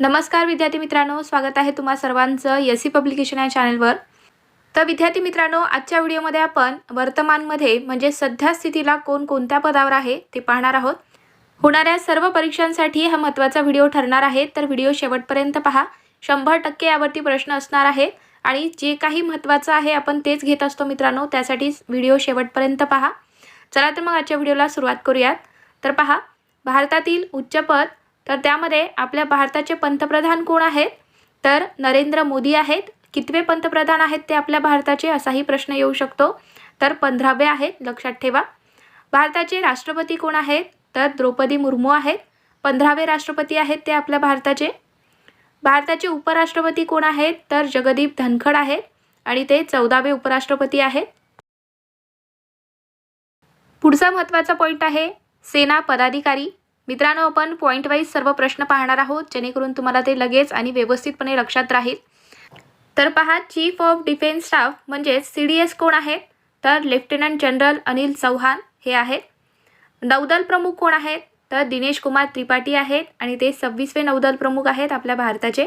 नमस्कार विद्यार्थी मित्रांनो स्वागत आहे तुम्हा सर्वांचं एस सी पब्लिकेशन या चॅनलवर तर विद्यार्थी मित्रांनो आजच्या व्हिडिओमध्ये आपण वर्तमानमध्ये म्हणजे सध्या स्थितीला कोण कोणत्या पदावर आहे ते पाहणार आहोत. होणाऱ्या सर्व परीक्षांसाठी हा महत्त्वाचा व्हिडिओ ठरणार आहे तर व्हिडिओ शेवटपर्यंत पहा. शंभर टक्के यावरती प्रश्न असणार आहेत आणि जे काही महत्त्वाचं आहे आपण तेच घेत असतो मित्रांनो त्यासाठी व्हिडिओ शेवटपर्यंत पहा. चला तर मग आजच्या व्हिडिओला सुरुवात करूयात. तर पहा भारतातील उच्चपद तर त्यामध्ये आपल्या भारताचे पंतप्रधान कोण आहेत? तर नरेंद्र मोदी आहेत. कितवे पंतप्रधान आहेत ते आपल्या भारताचे असाही प्रश्न येऊ शकतो. तर पंधरावे आहेत लक्षात ठेवा. भारताचे राष्ट्रपती कोण आहेत? तर द्रौपदी मुर्मू आहेत. पंधरावे राष्ट्रपती आहेत ते आपल्या भारताचे. भारताचे उपराष्ट्रपती कोण आहेत? तर जगदीप धनखड आहेत. आणि ते चौदावे उपराष्ट्रपती आहेत. पुढचा महत्त्वाचा पॉईंट आहे सेना पदाधिकारी. मित्रांनो आपण पॉईंट वाईज सर्व प्रश्न पाहणार आहोत जेणेकरून तुम्हाला ते लगेच आणि व्यवस्थितपणे लक्षात राहील. तर पहा चीफ ऑफ डिफेन्स स्टाफ म्हणजेच सी डी एस कोण आहेत तर लेफ्टनंट जनरल अनिल चौहान हे आहेत. नौदल प्रमुख कोण आहेत? तर दिनेश कुमार त्रिपाठी आहेत आणि ते सव्वीसवे नौदल प्रमुख आहेत आपल्या भारताचे.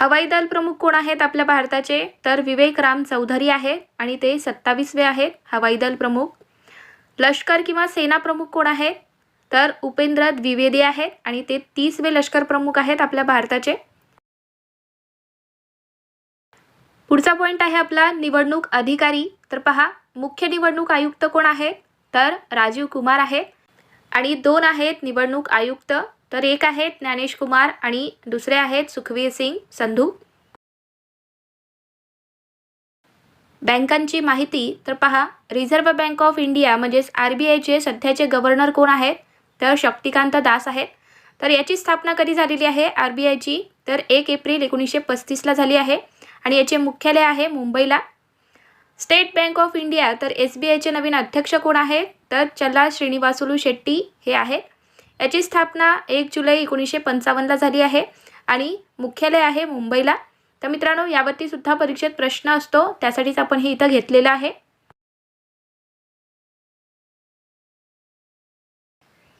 हवाई दल प्रमुख कोण आहेत आपल्या भारताचे? तर विवेक राम चौधरी आहेत आणि ते सत्तावीसवे आहेत हवाई दल प्रमुख. लष्कर किंवा सेना प्रमुख कोण आहेत? तर उपेंद्र द्विवेदी आहेत आणि ते तीसवे लष्कर प्रमुख आहेत आपल्या भारताचे. पुढचा पॉईंट आहे आपला निवडणूक अधिकारी. तर पहा मुख्य निवडणूक आयुक्त कोण आहेत तर राजीव कुमार आहेत आणि दोन आहेत निवडणूक आयुक्त. तर एक आहेत ज्ञानेश कुमार आणि दुसरे आहेत सुखवीर सिंग संधू. बँकांची माहिती. तर पहा रिझर्व्ह बँक ऑफ इंडिया म्हणजेच आर बी आयचे सध्याचे गव्हर्नर कोण आहेत? तर शक्तिकांत दास आहेत. तर याची स्थापना कधी झालेली आहे? आर बी आयची. तर एक एप्रिल एकोणीसशे पस्तीसला झाली आहे आणि याचे मुख्यालय आहे मुंबईला. स्टेट बँक ऑफ इंडिया तर एस बी आयचे नवीन अध्यक्ष कोण आहेत तर चला श्रीनिवासुलू शेट्टी हे आहेत. याची स्थापना एक जुलै एकोणीसशे पंचावन्नला झाली आहे आणि मुख्यालय आहे मुंबईला. तर मित्रांनो यावरती सुद्धा परीक्षेत प्रश्न असतो. त्यासाठीच आपण हे इथं घेतलेलं आहे.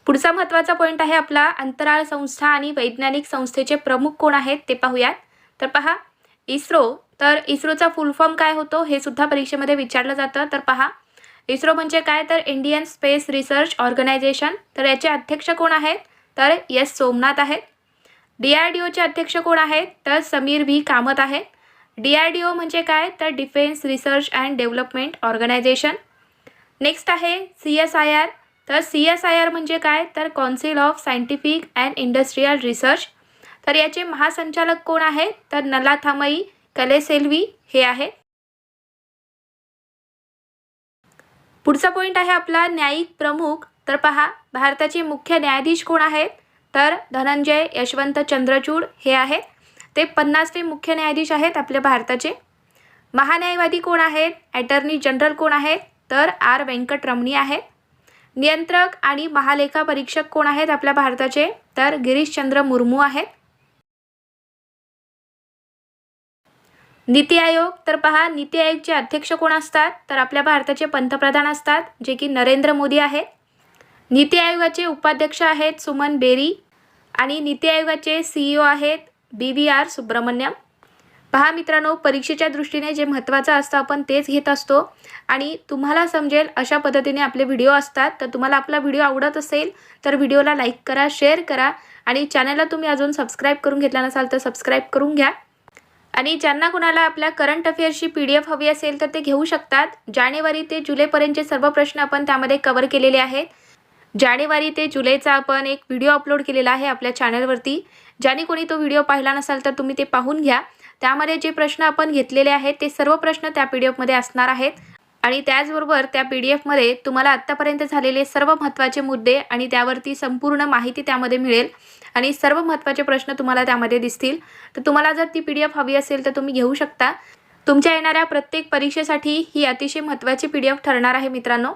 पुढचा महत्त्वाचा पॉईंट आहे आपला अंतराळ संस्था आणि वैज्ञानिक संस्थेचे प्रमुख कोण आहेत ते पाहूयात. तर पहा इस्रो तर इस्रोचा फुल फॉर्म काय होतो हे सुद्धा परीक्षेमध्ये विचारलं जातं. तर पहा इस्रो म्हणजे काय? तर इंडियन स्पेस रिसर्च ऑर्गनायझेशन तर याचे अध्यक्ष कोण आहेत? तर एस सोमनाथ आहेत. डी आर डी ओचे अध्यक्ष कोण आहेत? तर समीर व्ही. कामत आहेत. डी आर डी ओ म्हणजे काय? तर defence research and development organisation next आहे सी एस आय आर तर सी एस आय आर म्हणजे काय? तर council of scientific and industrial research तर याचे महासंचालक कोण आहेत तर नलाथामई कलेसेल्वी हे आहे. पुढचा पॉईंट आहे आपला न्यायिक प्रमुख. तर पहा भारताचे मुख्य न्यायाधीश कोण आहेत? तर धनंजय यशवंत चंद्रचूड हे आहेत. ते पन्नासवे मुख्य न्यायाधीश आहेत आपल्या भारताचे. महान्यायवादी कोण आहेत? ॲटर्नी जनरल कोण आहेत? तर आर. व्यंकटरमणी आहेत. नियंत्रक आणि महालेखा परीक्षक कोण आहेत आपल्या भारताचे? तर गिरीशचंद्र मुर्मू आहेत. नीती आयोग तर पहा नीती आयोगचे अध्यक्ष कोण असतात? तर आपल्या भारताचे पंतप्रधान असतात जे की नरेंद्र मोदी आहेत. नीती आयोगाचे उपाध्यक्ष आहेत सुमन बेरी आणि नीती आयोगाचे सी ई आहेत बी व्ही आर सुब्रमण्यम. पहा मित्रांनो परीक्षेच्या दृष्टीने जे महत्त्वाचं असतं आपण तेच घेत असतो. आणि तुम्हाला समजेल अशा पद्धतीने आपले व्हिडिओ असतात. तर तुम्हाला आपला व्हिडिओ आवडत असेल तर व्हिडिओला लाईक करा शेअर करा. आणि चॅनलला तुम्ही अजून सबस्क्राईब करून घेतला नसाल तर सबस्क्राईब करून घ्या. आणि ज्यांना कुणाला आपल्या करंट अफेअर्सची पी डी एफ हवी असेल तर ते घेऊ शकतात. जानेवारी ते जुलैपर्यंतचे सर्व प्रश्न आपण त्यामध्ये कवर केलेले आहेत. जानेवारी ते जुलैचा आपण एक व्हिडिओ अपलोड केलेला आहे आपल्या चॅनलवरती. ज्याने कोणी तो व्हिडिओ पाहिला नसाल तर तुम्ही ते पाहून घ्या. त्यामध्ये जे प्रश्न आपण घेतलेले आहेत ते सर्व प्रश्न त्या पी डी एफमध्ये असणार आहेत. आणि त्याचबरोबर त्या पी डी एफमध्ये तुम्हाला आत्तापर्यंत झालेले सर्व महत्त्वाचे मुद्दे आणि त्यावरती संपूर्ण माहिती त्यामध्ये मिळेल. आणि सर्व महत्त्वाचे प्रश्न तुम्हाला त्यामध्ये दिसतील. तर तुम्हाला जर ती पी डी एफ हवी असेल तर तुम्ही घेऊ शकता. तुमच्या येणाऱ्या प्रत्येक परीक्षेसाठी ही अतिशय महत्त्वाची पी डी एफ ठरणार आहे मित्रांनो.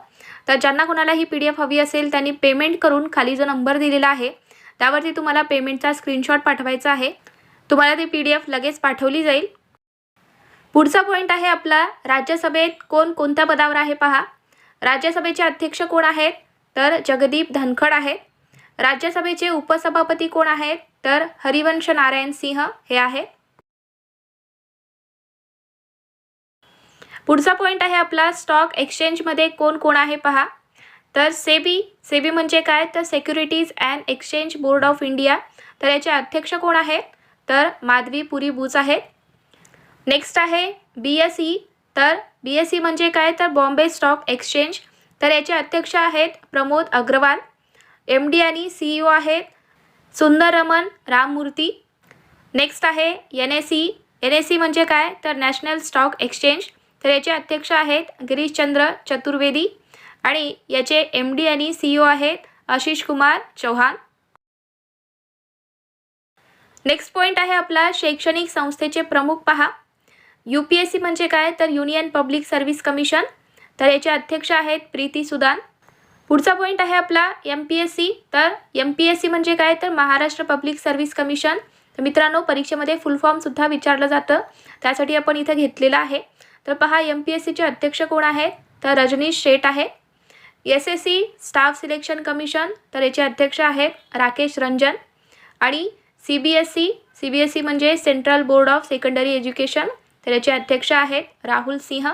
तर ज्यांना कोणाला ही पी डी एफ हवी असेल त्यांनी पेमेंट करून खाली जो नंबर दिलेला आहे त्यावरती तुम्हाला पेमेंटचा स्क्रीनशॉट पाठवायचा आहे. तुम्हाला ती पी डी एफ लगेच पाठवली जाईल. पुढचा पॉईंट आहे आपला राज्यसभेत कोण कोणत्या पदावर आहे पहा. राज्यसभेचे अध्यक्ष कोण आहेत? तर जगदीप धनखड आहेत. राज्यसभेचे उपसभापती कोण आहेत? तर हरिवंश नारायण सिंह हे आहे पुढचा पॉईंट आहे आपला स्टॉक एक्सचेंजमध्ये कोण कोण आहे पहा. तर सेबी सेबी म्हणजे काय? तर securities and exchange board of India तर याचे अध्यक्ष कोण आहेत? तर माधवी पुरी बुच आहेत. नेक्स्ट आहे बी एस ई तर बी एस ई म्हणजे काय? तर बॉम्बे स्टॉक एक्सचेंज. तर याचे अध्यक्ष आहेत प्रमोद अग्रवाल. एम डी आणि सी ई ओ आहेत सुंदरमन राममूर्ती. नेक्स्ट आहे N S C N S C म्हणजे काय? तर नॅशनल स्टॉक एक्सचेंज तर याचे अध्यक्ष आहेत गिरीशचंद्र चतुर्वेदी. आणि याचे एम डी आणि सी ई ओ आहेत आशिष कुमार चौहान. नेक्स्ट पॉईंट आहे आपला शैक्षणिक संस्थेचे प्रमुख पहा. यू पी एस सी म्हणजे काय? तर युनियन पब्लिक सर्व्हिस कमिशन तर याचे अध्यक्ष आहेत प्रीती सुदान. पुढचा पॉईंट आहे आपला एम पी एस सी तर एम पी एस सी म्हणजे काय? तर महाराष्ट्र पब्लिक सर्व्हिस कमिशन तर मित्रांनो परीक्षेमध्ये फुल फॉर्मसुद्धा विचारलं जातं. त्यासाठी आपण इथं घेतलेलं आहे. तर पहा एम पी एस सीचे अध्यक्ष कोण आहेत? तर रजनीश शेठ आहे. S S C staff selection commission तर याचे अध्यक्ष आहेत राकेश रंजन. आणि C B S C C B S C म्हणजे central board of secondary education. तर याचे अध्यक्ष आहेत राहुल सिंह.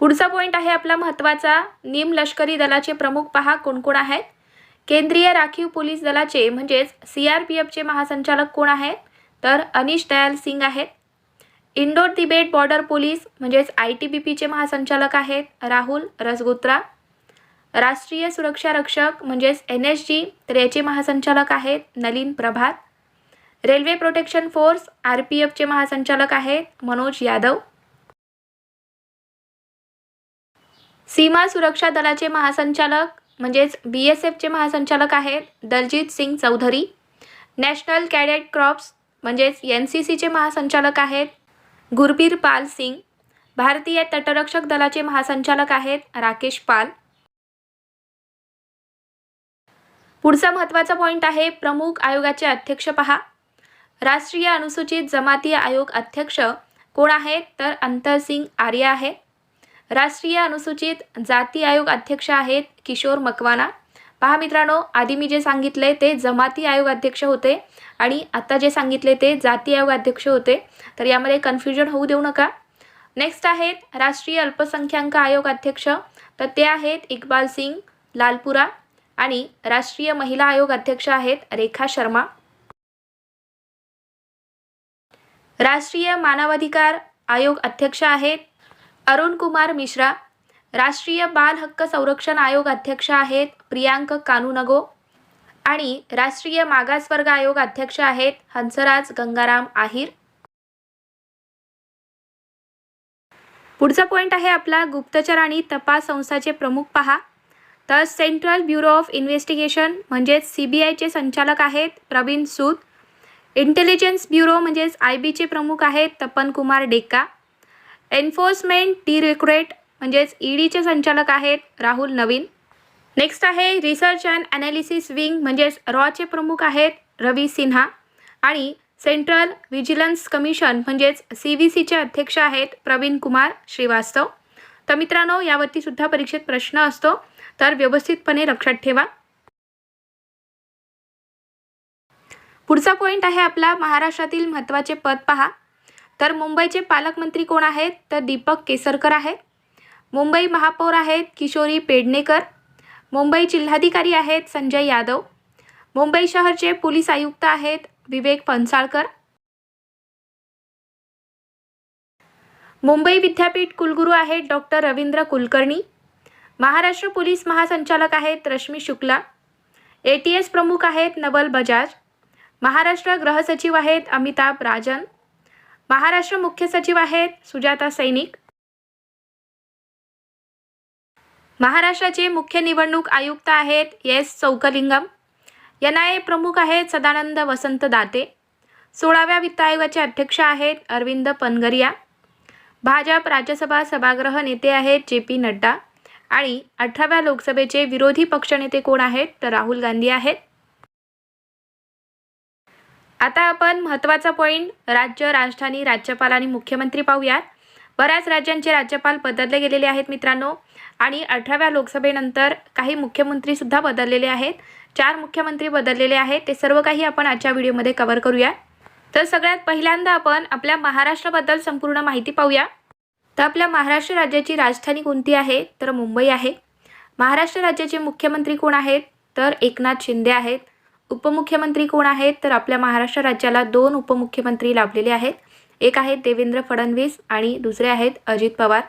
पुढचा पॉईंट आहे आपला महत्त्वाचा निम लष्करी दलाचे प्रमुख पहा कोण कोण आहेत. केंद्रीय राखीव पोलीस दलाचे म्हणजेच सी आर पी एफचे महासंचालक कोण आहेत. तर अनिश दयाल सिंग आहेत. इंडो तिबेट बॉर्डर पोलीस म्हणजेच आय टी बी पीचे महासंचालक आहेत राहुल रसगोत्रा. राष्ट्रीय सुरक्षा रक्षक म्हणजेच एन एस जी तर याचे महासंचालक आहेत Nalin Prabhat. Railway protection force R P एफचे महासंचालक आहेत मनोज यादव. सीमा सुरक्षा दलाचे महासंचालक म्हणजेच बी एस एफचे महासंचालक आहेत Daljit Singh Chaudhary. National cadet crops म्हणजेच एन सी सीचे महासंचालक आहेत गुरबीर पाल सिंग. भारतीय तटरक्षक दलाचे महासंचालक आहेत राकेश पाल. पुढचा महत्त्वाचा पॉईंट आहे प्रमुख आयोगाचे अध्यक्ष पहा. राष्ट्रीय अनुसूचित जमाती आयोग अध्यक्ष कोण आहेत तर अंतरसिंग आर्य आहे. राष्ट्रीय अनुसूचित जाती आयोग अध्यक्ष आहेत किशोर मकवाना. पहा मित्रांनो आधी मी जे सांगितले ते जमाती आयोग अध्यक्ष होते आणि आता जे सांगितले ते जाती आयोग अध्यक्ष होते. तर यामध्ये कन्फ्युजन होऊ देऊ नका. नेक्स्ट आहेत राष्ट्रीय अल्पसंख्याक आयोग अध्यक्ष. तर ते आहेत इक्बाल सिंग लालपुरा. आणि राष्ट्रीय महिला आयोग अध्यक्ष आहेत रेखा शर्मा. राष्ट्रीय मानवाधिकार आयोग अध्यक्ष आहेत अरुण कुमार मिश्रा. राष्ट्रीय बाल हक्क संरक्षण आयोग अध्यक्ष आहेत प्रियांक कानुनगो. आणि राष्ट्रीय मागासवर्ग आयोग अध्यक्ष आहेत हंसराज गंगाराम आहिर. पुढचा पॉईंट आहे आपला गुप्तचर आणि तपास संस्थाचे प्रमुख पहा. तर सेंट्रल ब्युरो ऑफ इन्व्हेस्टिगेशन म्हणजेच सी बी आयचे संचालक आहेत प्रवीण सूद. इंटेलिजन्स ब्युरो म्हणजेच आय बीचे प्रमुख आहेत तपन कुमार डेक्का. एन्फोर्समेंट डिरेक्टरेट म्हणजेच ई डीचे संचालक आहेत राहुल नवीन. नेक्स्ट आहे रिसर्च अँड ॲनालिसिस विंग म्हणजेच रॉचे प्रमुख आहेत रवी सिन्हा. आणि सेंट्रल व्हिजिलन्स कमिशन म्हणजेच सी व्ही सीचे अध्यक्ष आहेत प्रवीण कुमार श्रीवास्तव. तर मित्रांनो यावरती सुद्धा परीक्षेत प्रश्न असतो. तर व्यवस्थितपणे लक्षात ठेवा. पुढचा पॉईंट आहे आपला महाराष्ट्रातील महत्त्वाचे पद पहा. तर मुंबईचे पालकमंत्री कोण आहेत? तर दीपक केसरकर आहेत. मुंबई महापौर आहेत किशोरी पेडणेकर. मुंबई जिल्हाधिकारी आहेत संजय यादव. मुंबई शहरचे पोलीस आयुक्त आहेत विवेक फणसाळकर मुंबई विद्यापीठ कुलगुरू आहेत डॉक्टर रवींद्र कुलकर्णी. महाराष्ट्र पोलीस महासंचालक आहेत Rashmi Shukla A T S प्रमुख आहेत नवल बजाज महाराष्ट्र गृहसचिव आहेत अमिताभ राजन महाराष्ट्र मुख्य सचिव आहेत सुजाता सैनिक महाराष्ट्राचे मुख्य निवडणूक आयुक्त आहेत S Chockalingam N I A प्रमुख आहेत सदानंद वसंत दाते सोळाव्या वित्त आयोगाचे अध्यक्ष आहेत अरविंद पनगरिया भाजप राज्यसभा सभागृह नेते आहेत जे पी नड्डा आणि अठराव्या लोकसभेचे विरोधी पक्षनेते कोण आहेत? तर राहुल गांधी आहेत. आता आपण महत्त्वाचा पॉईंट राज्य राजधानी राज्यपाल आणि मुख्यमंत्री पाहूयात. बऱ्याच राज्यांचे राज्यपाल बदलले गेलेले आहेत मित्रांनो. आणि अठराव्या लोकसभेनंतर काही मुख्यमंत्रीसुद्धा बदललेले आहेत. चार मुख्यमंत्री बदललेले आहेत. ते सर्व काही आपण आजच्या व्हिडिओमध्ये कव्हर करूया तर सगळ्यात पहिल्यांदा आपण आपल्या महाराष्ट्राबद्दल संपूर्ण माहिती पाहूया. तर आपल्या महाराष्ट्र राज्याची राजधानी कोणती आहे? तर मुंबई आहे. महाराष्ट्र राज्याचे मुख्यमंत्री कोण आहेत? तर एकनाथ शिंदे आहेत. उपमुख्यमंत्री कोण आहेत? तर आपल्या महाराष्ट्र राज्याला दोन उपमुख्यमंत्री लाभलेले आहेत. एक आहेत देवेंद्र फडणवीस आणि दुसरे आहेत अजित पवार.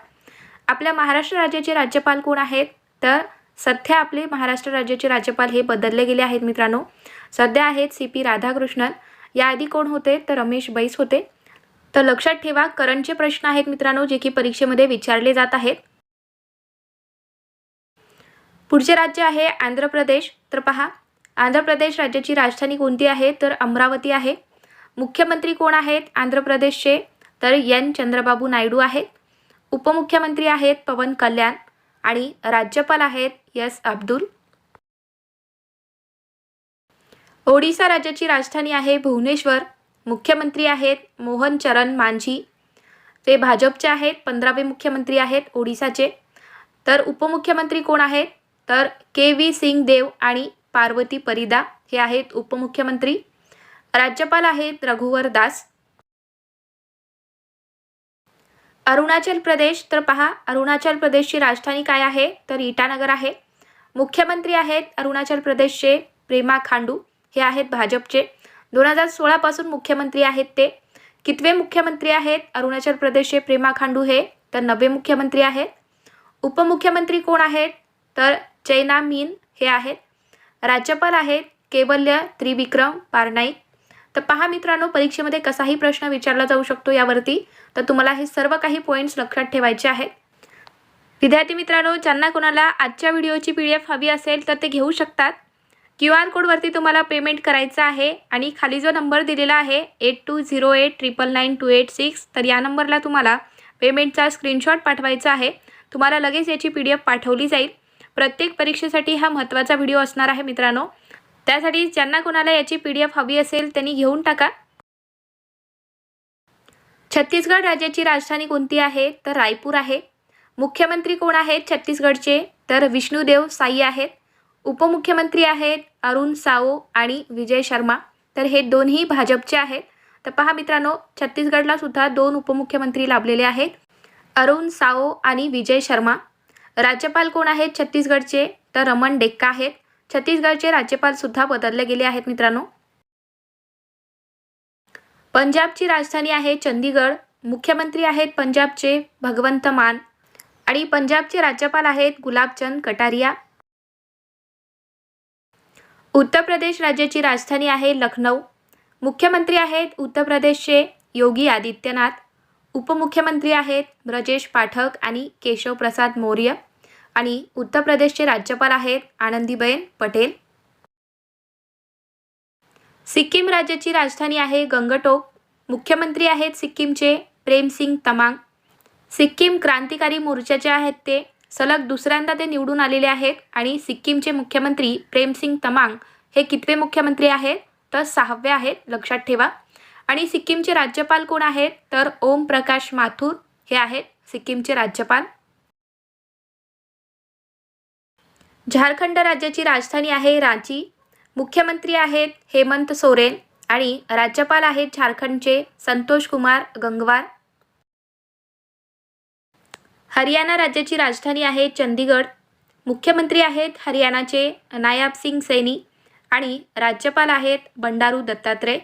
आपल्या महाराष्ट्र राज्याचे राज्यपाल कोण आहेत? तर सध्या आपले महाराष्ट्र राज्याचे राज्यपाल हे बदलले गेले आहेत मित्रांनो. सध्या आहेत सी पी राधाकृष्णन. याआधी कोण होते? तर रमेश बैस होते. तर लक्षात ठेवा करंटचे प्रश्न आहेत मित्रांनो जे की परीक्षेमध्ये विचारले जात आहेत. पुढचे राज्य आहे आंध्र प्रदेश. तर पहा आंध्र प्रदेश राज्याची राजधानी कोणती आहे? तर अमरावती आहे. मुख्यमंत्री कोण आहेत? आंध्र प्रदेशचे. तर एन. चंद्रबाबू नायडू आहेत. उपमुख्यमंत्री आहेत पवन कल्याण आणि राज्यपाल आहेत यस अब्दुल. ओडिसा राज्याची राजधानी आहे भुवनेश्वर. मुख्यमंत्री आहेत मोहन चरण मांझी. ते भाजपचे आहेत पंधरावे मुख्यमंत्री आहेत ओडिसाचे. तर उपमुख्यमंत्री कोण आहेत? तर के व्ही सिंग देव आणि पार्वती परिदा हे आहेत उपमुख्यमंत्री. राज्यपाल आहेत रघुवर दास. अरुणाचल प्रदेश तर पहा अरुणाचल प्रदेशची राजधानी काय आहे? तर इटानगर आहे. मुख्यमंत्री आहेत अरुणाचल प्रदेशचे प्रेमा खांडू. हे आहेत भाजपचे. दोन हजार सोळापासून मुख्यमंत्री आहेत ते. कितवे मुख्यमंत्री आहेत? अरुणाचल प्रदेशचे प्रेमा खांडू हे तर नवे मुख्यमंत्री आहेत. उपमुख्यमंत्री कोण आहेत? तर चैना मीन हे आहेत. राज्यपाल आहेत केवल्य त्रिविक्रम पारनाईक. तर पहा मित्रांनो परीक्षेमध्ये कसाही प्रश्न विचारला जाऊ शकतो यावरती. तर तुम्हाला हे सर्व काही पॉईंट्स लक्षात ठेवायचे आहेत. विद्यार्थी मित्रांनो ज्यांना कोणाला आजच्या व्हिडिओची पी डी एफ हवी असेल तर ते घेऊ शकतात. क्यू आर कोडवरती तुम्हाला पेमेंट करायचं आहे आणि खाली जो नंबर दिलेला आहे eight two zero eight triple nine two eight six तर या नंबरला तुम्हाला पेमेंटचा स्क्रीनशॉट पाठवायचा आहे. तुम्हाला लगेच याची पी डी एफ पाठवली जाईल. प्रत्येक परीक्षेसाठी हा महत्त्वाचा व्हिडिओ असणार आहे मित्रांनो. त्यासाठी ज्यांना कोणाला याची पी डी एफ हवी असेल त्यांनी घेऊन टाका. छत्तीसगड राज्याची राजधानी कोणती आहे? तर रायपूर आहे. मुख्यमंत्री कोण आहेत? छत्तीसगडचे. तर विष्णुदेव साई आहेत. उपमुख्यमंत्री आहेत अरुण साओ आणि विजय शर्मा. तर हे दोन्ही भाजपचे आहेत. तर पहा मित्रांनो छत्तीसगडला सुद्धा दोन उपमुख्यमंत्री लाभलेले आहेत. अरुण साओ आणि विजय शर्मा. राज्यपाल कोण आहेत? छत्तीसगडचे. तर रमण डेक्का आहेत. छत्तीसगडचे राज्यपाल सुद्धा बदलले गेले आहेत मित्रांनो. पंजाबची राजधानी आहे चंदीगड. मुख्यमंत्री आहेत पंजाबचे भगवंत मान. आणि पंजाबचे राज्यपाल आहेत गुलाबचंद कटारिया. उत्तर प्रदेश राज्याची राजधानी आहे लखनौ. मुख्यमंत्री आहेत उत्तर प्रदेशचे योगी आदित्यनाथ. उपमुख्यमंत्री आहेत ब्रजेश पाठक आणि केशवप्रसाद मौर्य. आणि उत्तर प्रदेशचे राज्यपाल आहेत आनंदीबेन पटेल. सिक्कीम राज्याची राजधानी आहे गंगटोक. मुख्यमंत्री आहेत सिक्कीमचे प्रेमसिंग तमांग. सिक्कीम क्रांतिकारी मोर्चाचे आहेत ते सलग दुसऱ्यांदा ते निवडून आलेले आहेत आणि सिक्कीमचे मुख्यमंत्री प्रेमसिंग तमांग हे कितवे मुख्यमंत्री आहेत? तर सहावे आहेत लक्षात ठेवा. आणि सिक्कीमचे राज्यपाल कोण आहेत? तर ओम प्रकाश माथुर हे आहेत सिक्कीमचे राज्यपाल. झारखंड राज्याची राजधानी आहे रांची. मुख्यमंत्री आहेत हेमंत सोरेन आणि राज्यपाल आहेत झारखंडचे संतोष कुमार गंगवार. हरियाणा राज्याची राजधानी आहे चंदीगड. मुख्यमंत्री आहेत हरियाणाचे नायाब सिंग सैनी आणि राज्यपाल आहेत बंडारू दत्तात्रय.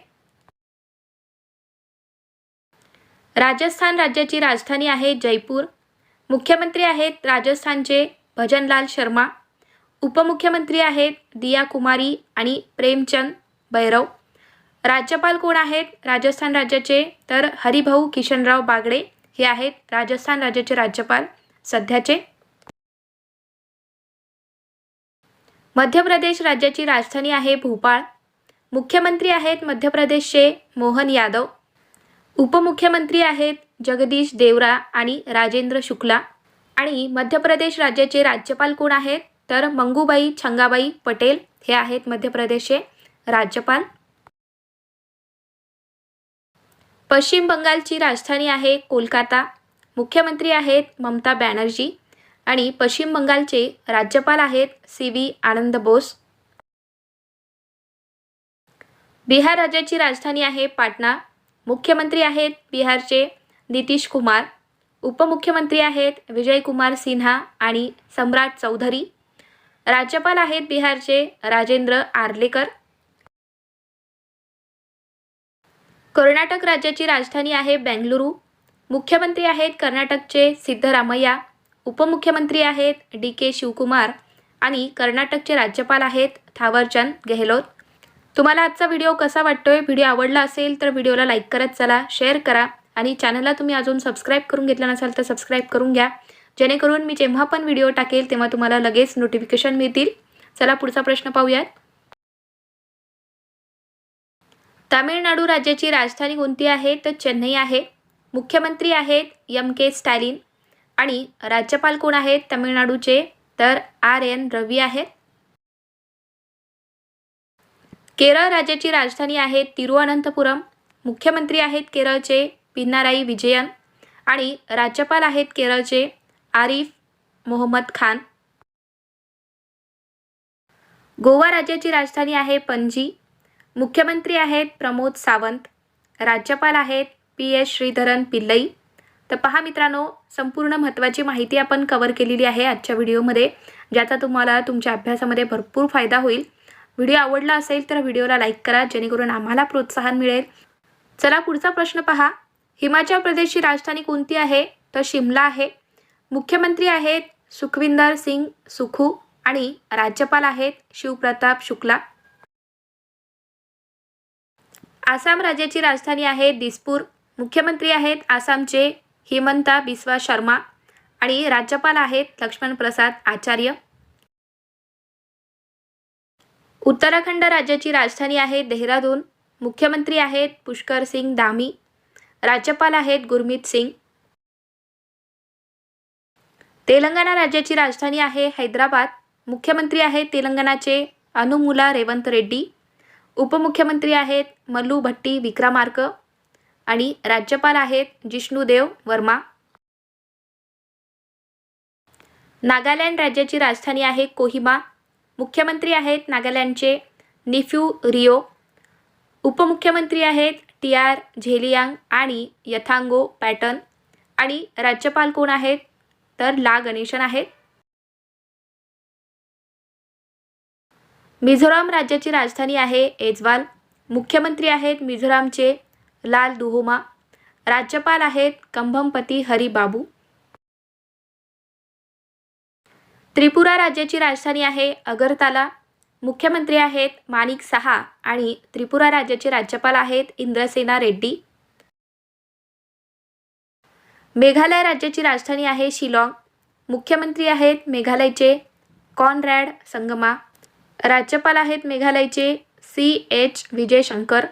राजस्थान राज्याची राजधानी आहे जयपूर. मुख्यमंत्री आहेत राजस्थानचे भजनलाल शर्मा. उपमुख्यमंत्री आहेत दिया कुमारी आणि प्रेमचंद भैरव. राज्यपाल कोण आहेत? राजस्थान राज्याचे तर हरिभाऊ किशनराव बागडे. हे आहेत राजस्थान राज्याचे राज्यपाल सध्याचे मध्य प्रदेश राज्याची राजधानी आहे भोपाळ. मुख्यमंत्री आहेत मध्य प्रदेशचे मोहन यादव. उपमुख्यमंत्री आहेत जगदीश देवरा आणि राजेंद्र शुक्ला. आणि मध्य प्रदेश राज्याचे राज्यपाल कोण आहेत? तर मंगूबाई छंगाबाई पटेल हे आहेत मध्य प्रदेशचे राज्यपाल. पश्चिम बंगालची राजधानी आहे कोलकाता. मुख्यमंत्री आहेत ममता बॅनर्जी आणि पश्चिम बंगालचे राज्यपाल आहेत सी व्ही आनंद बोस. बिहार राज्याची राजधानी आहे पाटणा. मुख्यमंत्री आहेत बिहारचे नितीश कुमार. उपमुख्यमंत्री आहेत विजयकुमार सिन्हा आणि सम्राट चौधरी. राज्यपाल आहेत बिहारचे राजेंद्र आर्लेकर. कर्नाटक राज्याची राजधानी आहे बेंगलुरू. मुख्यमंत्री आहेत कर्नाटकचे सिद्धरामय्या. उपमुख्यमंत्री आहेत डी के शिवकुमार. आणि कर्नाटकचे राज्यपाल आहेत थावरचंद गेहलोत. तुम्हाला आजचा व्हिडिओ कसा वाटतोय? व्हिडिओ आवडला असेल तर व्हिडिओला लाईक करत चला शेअर करा. आणि चॅनलला तुम्ही अजून सबस्क्राईब करून घेतला नसाल तर सबस्क्राईब करून घ्या. जेणेकरून मी जेव्हा पण व्हिडिओ टाकेल तेव्हा तुम्हाला लगेच नोटिफिकेशन मिळतील. चला पुढचा प्रश्न पाहूयात. तामिळनाडू राज्याची राजधानी कोणती आहे? तर चेन्नई आहे. मुख्यमंत्री आहेत यम के स्टॅलिन. आणि राज्यपाल कोण आहेत? तामिळनाडूचे तर आर एन रवी आहेत. केरळ राज्याची राजधानी आहे तिरुअनंतपुरम. मुख्यमंत्री आहेत केरळचे पिनाराई विजयन. आणि राज्यपाल आहेत केरळचे आरिफ मोहम्मद खान. गोवा राज्याची राजधानी आहे पणजी. मुख्यमंत्री आहेत प्रमोद सावंत राज्यपाल आहेत पी एस श्रीधरन पिल्लई. तर पहा मित्रांनो संपूर्ण महत्त्वाची माहिती आपण कवर केलेली आहे आजच्या व्हिडिओमध्ये ज्याचा तुम्हाला तुमच्या अभ्यासामध्ये भरपूर फायदा होईल. व्हिडिओ आवडला असेल तर व्हिडिओला लाईक करा जेणेकरून आम्हाला प्रोत्साहन मिळेल. चला पुढचा प्रश्न पहा. हिमाचल प्रदेशची राजधानी कोणती आहे? तर शिमला आहे. मुख्यमंत्री आहेत सुखविंदर सिंग सुखू आणि राज्यपाल आहेत शिवप्रताप शुक्ला. आसाम राज्याची राजधानी आहे दिसपूर. मुख्यमंत्री आहेत आसामचे हिमंता बिस्वा शर्मा आणि राज्यपाल आहेत लक्ष्मण प्रसाद आचार्य. उत्तराखंड राज्याची राजधानी आहे देहरादून. मुख्यमंत्री आहेत पुष्कर सिंग धामी. राज्यपाल आहेत गुरमीत सिंग. तेलंगणा राज्याची राजधानी आहे हैदराबाद. मुख्यमंत्री आहेत तेलंगणाचे अनुमुला रेवंत रेड्डी. उपमुख्यमंत्री आहेत मल्लू भट्टी विक्रमार्क आणि राज्यपाल आहेत जिष्णुदेव वर्मा. नागालँड राज्याची राजधानी आहे कोहिमा. मुख्यमंत्री आहेत नागालँडचे निफ्यू रिओ. उपमुख्यमंत्री आहेत टी आर झेलियांग आणि यथांगो पॅटर्न. आणि राज्यपाल कोण आहेत? तर ला गणेशन आहेत. मिझोराम राज्याची राजधानी आहे एजवाल. मुख्यमंत्री आहेत मिझोरामचे लाल दुहोमा. राज्यपाल आहेत कंभमपती हरी बाबू त्रिपुरा राज्याची राजधानी आहे अगरताला. मुख्यमंत्री आहेत माणिक सहा आणि त्रिपुरा राज्याचे राज्यपाल आहेत इंद्रसेना रेड्डी. मेघालय राज्याची राजधानी आहे शिलाँग. मुख्यमंत्री आहेत मेघालयचे कॉनरॅड संगमा. राज्यपाल आहेत मेघालयचे सी एच विजय शंकर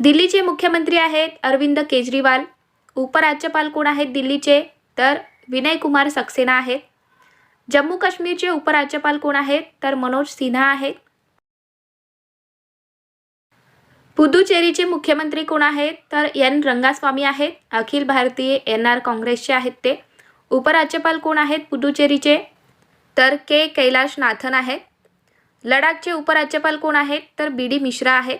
दिल्लीचे मुख्यमंत्री आहेत अरविंद केजरीवाल. उपराज्यपाल कोण आहेत दिल्लीचे? तर विनय कुमार सक्सेना आहेत. जम्मू काश्मीरचे उपराज्यपाल कोण आहेत? तर मनोज सिन्हा आहेत. पुदुचेरीचे मुख्यमंत्री कोण आहेत? तर एन रंगास्वामी आहेत. अखिल भारतीय एन आर काँग्रेसचे आहेत ते. उपराज्यपाल कोण आहेत पुदुचेरीचे? तर के कैलाश नाथन आहेत लडाखचे उपराज्यपाल कोण आहेत? तर बी डी मिश्रा आहेत.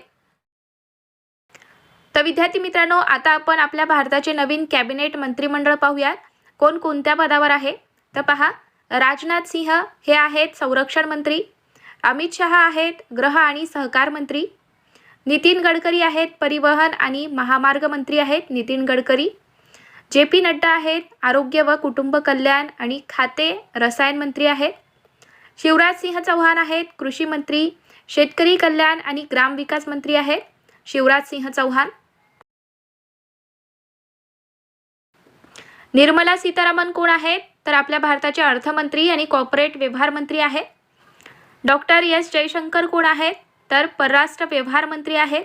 तर विद्यार्थी मित्रांनो आता आपण आपल्या भारताचे नवीन कॅबिनेट मंत्रिमंडळ पाहूयात. कोण कोणत्या पदावर आहे? तर पहा राजनाथ सिंह हे आहेत संरक्षण मंत्री. अमित शहा आहेत ग्रह आणि सहकार मंत्री. नितीन गडकरी आहेत परिवहन आणि महामार्ग मंत्री आहेत नितीन गडकरी. जे पी नड्डा आहेत आरोग्य व कुटुंब कल्याण आणि खाते रसायन मंत्री आहेत. शिवराज सिंह चौहान आहेत कृषी मंत्री शेतकरी कल्याण आणि ग्रामविकास मंत्री आहेत. शिवराज सिंह चौहान. निर्मला सीतारामन कोण आहेत? तर आपल्या भारताचे अर्थमंत्री आणि कॉर्पोरेट व्यवहार मंत्री आहेत. डॉक्टर एस जयशंकर कोण आहेत? तर परराष्ट्र व्यवहार मंत्री आहेत.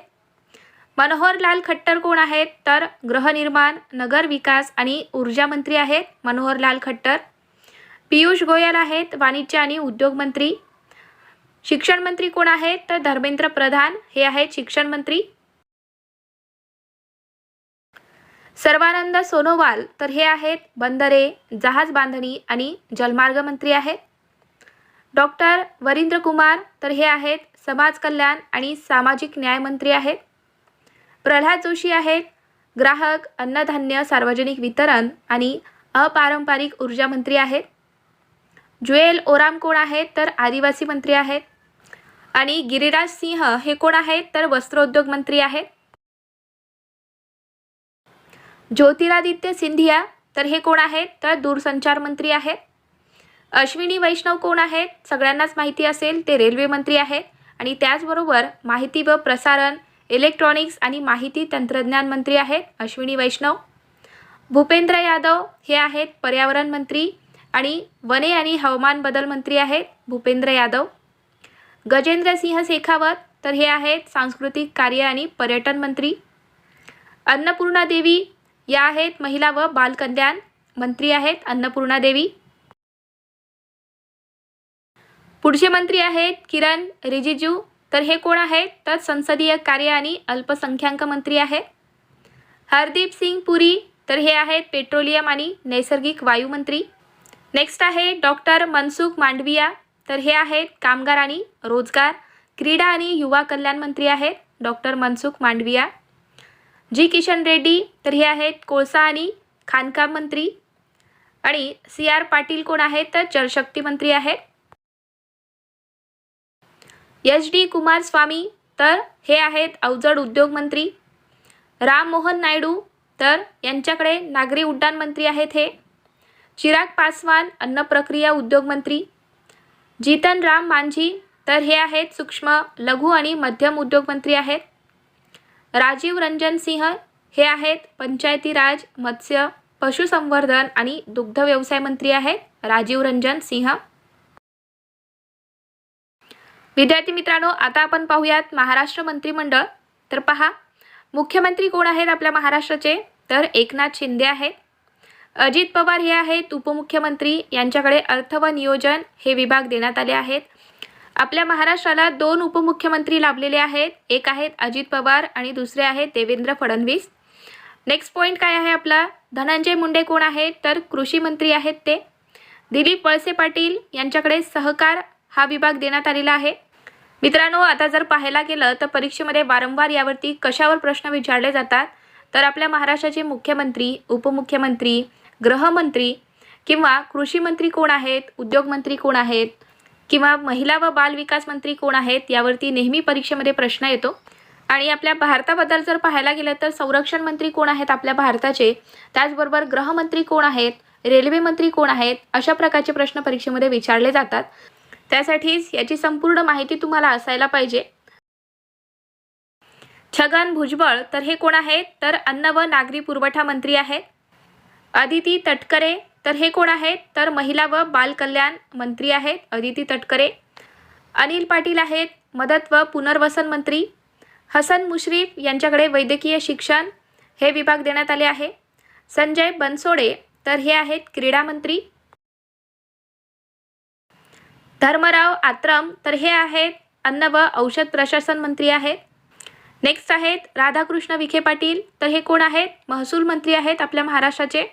मनोहरलाल खट्टर कोण आहेत? तर गृहनिर्माण नगर विकास आणि ऊर्जा मंत्री आहेत मनोहरलाल खट्टर. पियुष गोयल आहेत वाणिज्य आणि उद्योग मंत्री. शिक्षण मंत्री कोण आहेत? तर धर्मेंद्र प्रधान हे आहेत शिक्षण मंत्री. सर्वानंद सोनोवाल तर हे आहेत बंदरे जहाज बांधणी आणि जलमार्ग मंत्री आहेत. डॉक्टर वरिंद्र कुमार तर हे आहेत समाज कल्याण आणि सामाजिक न्याय मंत्री आहेत. प्रल्हाद जोशी आहेत. ग्राहक अन्नधान्य सार्वजनिक वितरण आणि अपारंपरिक ऊर्जा मंत्री आहेत. जुएल ओराम कोण आहेत तर आदिवासी मंत्री आहेत. आणि गिरिराज सिंह हे कोण आहेत तर वस्त्रोद्योग मंत्री आहेत. ज्योतिरादित्य सिंधिया तर हे कोण आहेत तर दूरसंचार मंत्री आहेत. अश्विनी वैष्णव कोण आहेत? सगळ्यांनाच माहिती असेल ते रेल्वे मंत्री आहेत. आणि त्याचबरोबर माहिती व प्रसारण इलेक्ट्रॉनिक्स आणि माहिती तंत्रज्ञान मंत्री आहेत अश्विनी वैष्णव. भूपेंद्र यादव हे आहेत पर्यावरण मंत्री आणि वने आणि हवामान बदल मंत्री आहेत भूपेंद्र यादव. गजेंद्र सिंह शेखावत तर हे आहेत सांस्कृतिक कार्य आणि पर्यटन मंत्री. अन्नपूर्णा देवी या आहेत महिला व बालकल्याण मंत्री आहेत अन्नपूर्णा देवी. पुढचे मंत्री आहेत किरण रिजिजू तर हे कोण आहेत तर संसदीय कार्य आणि अल्पसंख्याक मंत्री आहे. हरदीप सिंग पुरी तर हे आहेत पेट्रोलियम आणि नैसर्गिक वायू मंत्री. नेक्स्ट आहे डॉक्टर मनसुख मांडविया तर हे आहेत कामगार आणि रोजगार क्रीडा आणि युवा कल्याण मंत्री आहेत डॉक्टर मनसुख मांडविया. जी किशन रेड्डी तर हे आहेत कोळसा आणि खाणकाम मंत्री. आणि सी आर पाटील कोण आहेत तर जलशक्ती मंत्री आहेत. एच डी कुमारस्वामी तर हे आहेत अवजड उद्योगमंत्री राममोहन नायडू तर यांच्याकडे नागरी उड्डाण मंत्री आहेत हे. चिराग पासवान अन्न प्रक्रिया उद्योग जीतन राम मांझी तर हे आहेत सूक्ष्म लघु आणि मध्यम उद्योगमंत्री आहेत. राजीव रंजन सिंह हे आहेत पंचायती राज मत्स्य पशुसंवर्धन आणि दुग्ध व्यवसाय मंत्री आहेत. राजीव रंजन सिंह. विद्यार्थी मित्रांनो आता आपण पाहूयात महाराष्ट्र मंत्रिमंडळ. तर पहा मुख्यमंत्री कोण आहेत आपल्या महाराष्ट्राचे? तर एकनाथ शिंदे आहेत. अजित पवार हे आहेत उपमुख्यमंत्री. यांच्याकडे अर्थ व नियोजन हे विभाग देण्यात आले आहेत. आपल्या महाराष्ट्राला दोन उपमुख्यमंत्री लाभलेले आहेत. एक आहेत अजित पवार आणि दुसरे आहेत देवेंद्र फडणवीस. नेक्स्ट पॉईंट काय आहे आपला? धनंजय मुंडे कोण आहेत? तर कृषी मंत्री आहेत ते. दिलीप वळसे पाटील यांच्याकडे सहकार हा विभाग देण्यात आलेला आहे. मित्रांनो आता जर पाहायला गेलं तर परीक्षेमध्ये वारंवार यावरती कशावर प्रश्न विचारले जातात? तर आपल्या महाराष्ट्राचे मुख्यमंत्री उपमुख्यमंत्री गृहमंत्री किंवा कृषी मंत्री कोण आहेत? उद्योगमंत्री कोण आहेत? किंवा महिला व बाल विकास मंत्री कोण आहेत? यावरती नेहमी परीक्षेमध्ये प्रश्न येतो. आणि आपल्या भारताबद्दल जर पाहायला गेलं तर संरक्षण मंत्री कोण आहेत आपल्या भारताचे? त्याचबरोबर गृहमंत्री कोण आहेत? रेल्वे मंत्री कोण आहेत? अशा प्रकारचे प्रश्न परीक्षेमध्ये विचारले जातात. त्यासाठीच याची संपूर्ण माहिती तुम्हाला असायला पाहिजे. छगन भुजबळ तर हे कोण आहेत? तर अन्न व नागरी पुरवठा मंत्री आहेत. अदिती तटकरे तर हे कोण आहेत? तर महिला व बालकल्याण मंत्री आहेत अदिती तटकरे. अनिल पाटील आहेत मदत व पुनर्वसन मंत्री. हसन मुश्रीफ यांच्याकडे वैद्यकीय शिक्षण हे विभाग देण्यात आले आहे. संजय बनसोडे तर हे आहेत क्रीडा मंत्री. धर्मराव आत्रम तर हे आहेत अन्न व औषध प्रशासन मंत्री आहेत. नेक्स्ट आहेत राधाकृष्ण विखे पाटील तर हे कोण आहेत? महसूल मंत्री आहेत आपल्या महाराष्ट्राचे.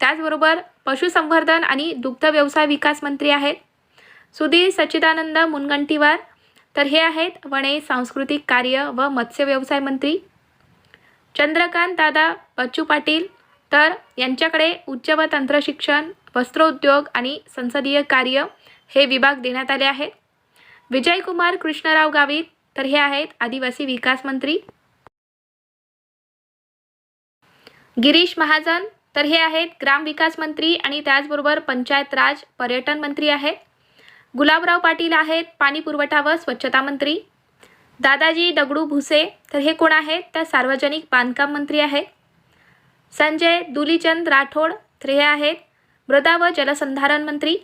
त्याचबरोबर पशुसंवर्धन आणि दुग्ध व्यवसाय विकास मंत्री आहेत. सुधीर सच्चिदानंद मुनगंटीवार तर हे आहेत वणे सांस्कृतिक कार्य व मत्स्य व्यवसाय मंत्री. चंद्रकांत दादा बच्चू पाटील तर यांच्याकडे उच्च व तंत्रशिक्षण वस्त्रोद्योग आणि संसदीय कार्य. हे विभाग देण्यात आले आहेत. विजयकुमार कृष्णराव गावित तर हे आहेत आदिवासी विकास मंत्री. गिरीश महाजन तर हे आहेत ग्रामविकास मंत्री आणि त्याचबरोबर पंचायत राज पर्यटन मंत्री आहेत. गुलाबराव पाटील आहेत पाणी पुरवठा व स्वच्छता मंत्री. दादाजी दगडू भुसे तर हे कोण आहेत? तर सार्वजनिक बांधकाम मंत्री आहेत. संजय दुलीचंद राठोड तर हे आहेत मृदा व जलसंधारण मंत्री.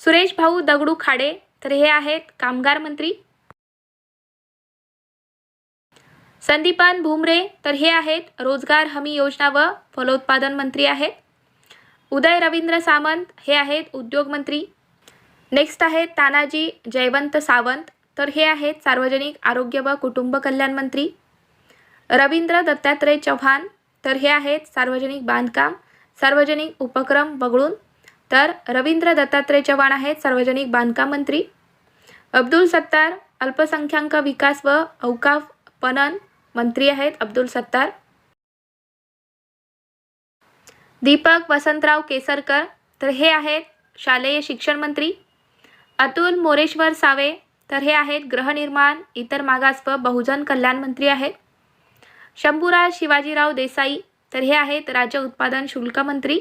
सुरेश भाऊ दगडू खाडे. तर हे आहेत कामगार मंत्री. संदीपान भुमरे. तर हे आहेत रोजगार हमी योजना व फलोत्पादन मंत्री आहेत. उदय रवींद्र सामंत. हे आहेत उद्योग मंत्री. नेक्स्ट आहेत तानाजी जयवंत सावंत. तर हे आहेत सार्वजनिक आरोग्य व कुटुंब कल्याण मंत्री. रवींद्र दत्तात्रय चव्हाण. तर हे आहेत सार्वजनिक बांधकाम सार्वजनिक उपक्रम वगळून तर रवींद्र दत्तात्रय चव्हाण आहेत सार्वजनिक बांधकाम मंत्री. अब्दुल सत्तार अल्पसंख्याक विकास व औकाफ पणन मंत्री आहेत अब्दुल सत्तार. दीपक वसंतराव केसरकर तर हे आहेत शालेय शिक्षण मंत्री. अतुल मोरेश्वर सावे तर हे आहेत गृहनिर्माण इतर मागास व बहुजन कल्याण मंत्री आहेत. शंभूराज शिवाजीराव देसाई तर हे आहेत राज्य उत्पादन शुल्क मंत्री.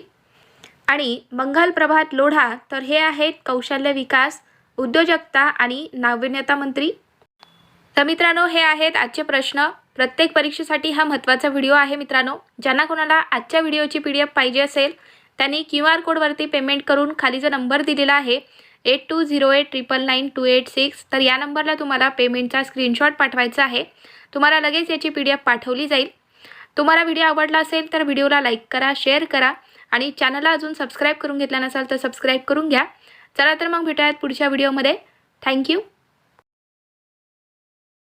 आणि मंगल प्रभात लोढा तर हे आहेत कौशल्य विकास उद्योजकता आणि नाविन्यता मंत्री. तर मित्रांनो हे आहेत आजचे प्रश्न. प्रत्येक परीक्षेसाठी हा महत्त्वाचा व्हिडिओ आहे मित्रांनो. ज्यांना कोणाला आजच्या व्हिडिओची पी डी एफ पाहिजे असेल त्यांनी क्यू आर कोडवरती पेमेंट करून खाली जो नंबर दिलेला आहे eight two zero eight triple nine two eight six तर या नंबरला तुम्हाला पेमेंटचा स्क्रीनशॉट पाठवायचा आहे. तुम्हाला लगेच याची पी डी एफ पाठवली जाईल. तुम्हाला व्हिडिओ आवडला असेल तर व्हिडिओला लाईक करा शेअर करा. आणि चॅनलला अजून सबस्क्राईब करून घेतला नसाल तर सबस्क्राईब करून घ्या. चला तर मग भेटूयात पुढच्या व्हिडिओमध्ये थँक्यू